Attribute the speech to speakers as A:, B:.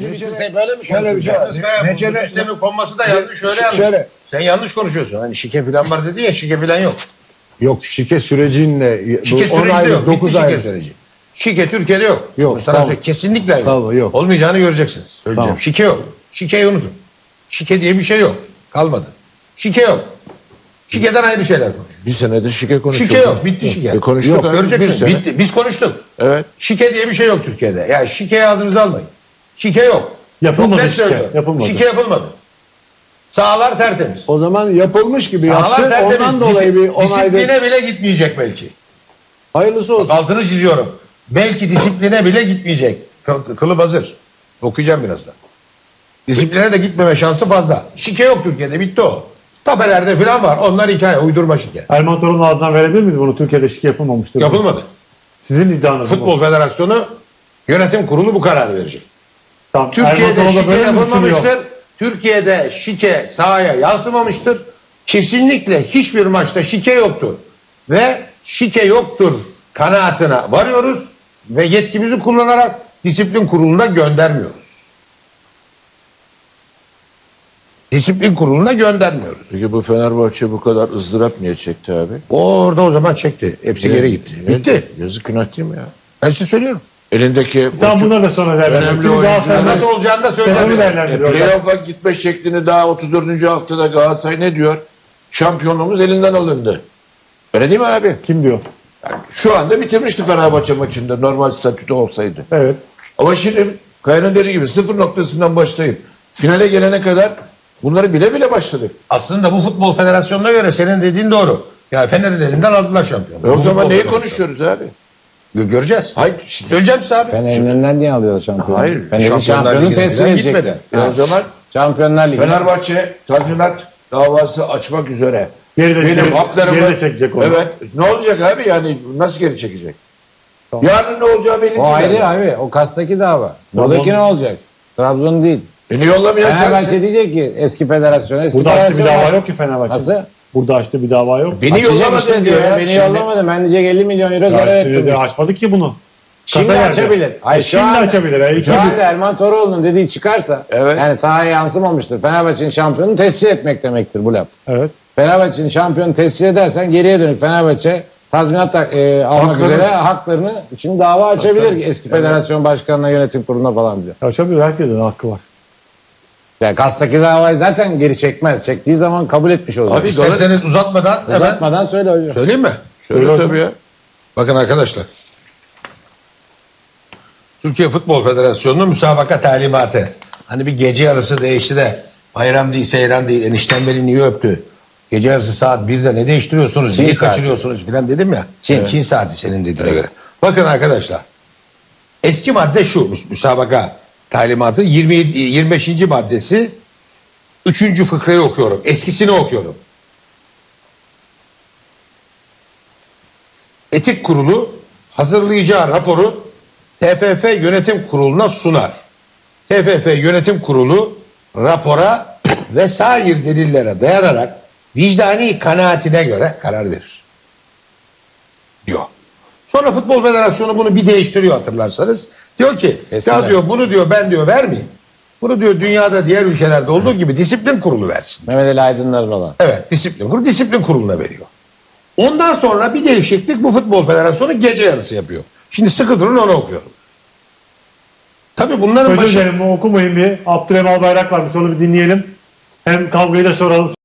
A: Neçede, böyle mi
B: Şöyle bir şey var. Neçede,
A: sistemin konması da yanlış şöyle yanlış.
B: Şöyle.
A: Sen yanlış konuşuyorsun. Hani şike falan var dedi ya şike falan yok.
B: Yok şike sürecinle
A: Şike
B: bu 10
A: süreci
B: aylık
A: yok.
B: 9
A: Bitti şike
B: aylık.
A: süreci. Şike Türkiye'de yok.
B: Yok, tamam.
A: Kesinlikle yok.
B: Tamam, yok.
A: Olmayacağını göreceksiniz. Söyleyeceğim.
B: Tamam.
A: Şike yok. Şikeyi unutun. Şike diye bir şey yok. Kalmadı. Şike yok. Şikeden ayrı şeyler konuş.
C: Bir senedir şike konuşuyoruz.
A: Şike yok. Bitti şike.
C: E konuştuk
A: Yok,
C: abi,
A: göreceksin.
C: bir sene.
A: Bitti. Biz konuştuk.
C: Evet.
A: Şike diye bir şey yok Türkiye'de. Ya şikeyi ağzınıza almayın. Şike yok.
D: Yapılmadı
A: Çok net
D: şike,
A: söylüyorum.
D: yapılmadı.
A: Şike yapılmadı. Sahalar tertemiz.
B: O zaman yapılmış gibi yapsın.
A: tertemiz.
B: Ondan dolayı bir 10 aylık
A: Disipline bile gitmeyecek belki.
B: hayırlısı
A: Bak
B: olsun.
A: altını çiziyorum. Belki disipline bile gitmeyecek. Kıl- Kılıp hazır. Okuyacağım birazdan. Disipline de gitmeme şansı fazla. Şike yok Türkiye'de bitti o. Tapelerde falan var. Onlar hikaye. Uydurma şike.
D: Erman Torun'un ağzından verebilir miyiz bunu? Türkiye'de şike yapılmamıştır.
A: Yapılmadı.
D: Sizin iddianız mı?
A: Futbol Federasyonu Yönetim Kurulu bu kararı verecek.
D: Tamam.
A: Türkiye'de şike
D: böyle
A: yapılmamıştır. Türkiye'de şike sahaya yansımamıştır. Kesinlikle hiçbir maçta şike yoktur. Ve şike yoktur kanaatine varıyoruz ve yetkimizi kullanarak disiplin kuruluna göndermiyoruz. Disiplin kuruluna göndermiyoruz.
C: Peki bu Fenerbahçe bu kadar ızdırap niye çekti abi?
A: O orada o zaman çekti. Hepsi geri gitti. Bitti.
C: Yazık günah değil mi ya?
A: Ben size söylüyorum.
C: Elindeki
D: Tamam bunlar da sonra
C: Önemli
D: değerlendirelim. Şimdi
C: oyuncular-
D: Galatasaray'ın
A: Nasıl olacağını da
D: Fener'i
A: söyleyeceğim.
C: e, playoff'a gitme şeklini daha 34. haftada Galatasaray ne diyor? Şampiyonluğumuz elinden alındı. Öyle değil mi abi?
D: Kim diyor?
C: Yani şu anda bitirmişti Fenerbahçe maçında normal statüde olsaydı.
D: Evet.
C: Ama şimdi Kaya'nın dediği gibi sıfır noktasından başlayıp finale gelene kadar bunları bile bile başladık.
A: Aslında bu futbol federasyonuna göre senin dediğin doğru. Ya Fener'in elinden aldılar şampiyonu.
C: E o
A: Bu
C: zaman
A: futbol
C: neyi
A: federasyonu.
C: konuşuyoruz abi?
A: Gö- Göreceğiz.
C: Hayır.
A: Söyleyeceğim size abi.
E: Fener'in önünden niye alıyor şampiyonu?
C: Hayır,
A: Şampiyonlar
E: şampiyonu teslim edecekler.
C: o zaman
E: Şampiyonlar Ligi.
C: Fenerbahçe tazminat davası açmak üzere.
D: Geri de,
C: Benim
D: geri,
C: haklarımı...
D: geri de çekecek onu.
C: Evet. Ne olacak abi yani nasıl geri çekecek?
D: Tamam.
C: Yarın ne olacağı belli
E: O
C: değil.
E: ayrı
C: yani.
E: abi. O kastaki dava.
D: Tamam.
E: Buradaki ne olacak? Trabzon değil.
C: Beni yollamayan
E: Fenerbahçe diyecek ki eski federasyon. Eski
D: Burada açtı bir
E: federasyon
D: dava
E: var.
D: yok ki Fenerbahçe.
E: Nasıl?
D: Burada açtı bir dava yok.
C: Beni
E: Açacak
C: yollamadın
E: işte
C: diyor ya.
E: Beni
C: Şimdi-
E: yollamadı. Ben diyecek 50 milyon euro zarar
D: Ya,
E: ettim.
D: de açmadık ki bunu.
E: Şimdi
D: Kasa
E: açabilir.
D: geldi.
E: Hayır,
D: E,
E: şu
D: şimdi
E: anda-
D: açabilir. E, iki
E: Şu anda Erman Toroğlu'nun dediği çıkarsa
C: Evet.
E: yani sahaya yansımamıştır. Fenerbahçe'nin şampiyonunu tescil etmek demektir bu laf.
D: Evet.
E: Fenerbahçe'nin şampiyonu tescil edersen geriye dönük Fenerbahçe tazminat da, e, almak
C: Haklarını-
E: üzere haklarını için dava açabilir
C: tabii.
E: eski federasyon başkanına yönetim kuruluna falan diyor.
D: Açabilir. Herkesin hakkı var.
E: Yani Kastaki davayı zaten geri çekmez. Çektiği zaman kabul etmiş olacak.
C: Abi,
A: İsterseniz uzatmadan hemen
E: uzatmadan söyle hocam.
A: söyleyeyim mi?
C: Söyle
D: Söyle
C: tabii ya.
A: Bakın arkadaşlar. Türkiye Futbol Federasyonu'nun müsabaka talimatı. Hani bir gece yarısı değişti de bayram değil seyran değil enişten beni niye öptü? Gece yarısı saat 1'de ne değiştiriyorsunuz?
E: Çin
A: niye
E: saati.
A: kaçırıyorsunuz filan dedim ya.
E: Çin.
A: Çin saati senin dediğine göre. Bakın arkadaşlar. Eski madde şu müs- müsabaka talimatı 27, 25. maddesi 3. fıkrayı okuyorum. Eskisini okuyorum. Etik Kurulu hazırlayacağı raporu TFF Yönetim Kurulu'na sunar. TFF Yönetim Kurulu rapora ve sair delillere dayanarak vicdani kanaatine göre karar verir. Diyor. Sonra Futbol Federasyonu bunu bir değiştiriyor hatırlarsanız. Diyor ki
E: Kesinlikle.
A: ya diyor bunu diyor ben diyor vermeyeyim. Bunu diyor dünyada diğer ülkelerde olduğu gibi disiplin kurulu versin.
E: Mehmet Ali Aydınlar'ın olan.
A: Evet disiplin kurulu disiplin kuruluna veriyor. Ondan sonra bir değişiklik bu futbol federasyonu gece yarısı yapıyor. Şimdi sıkı durun onu okuyorum. Tabii bunların
D: Özür
A: başı...
D: dilerim bu okumayın bir. Abdurrahman Bayrak varmış onu bir dinleyelim. Hem kavgayı da soralım.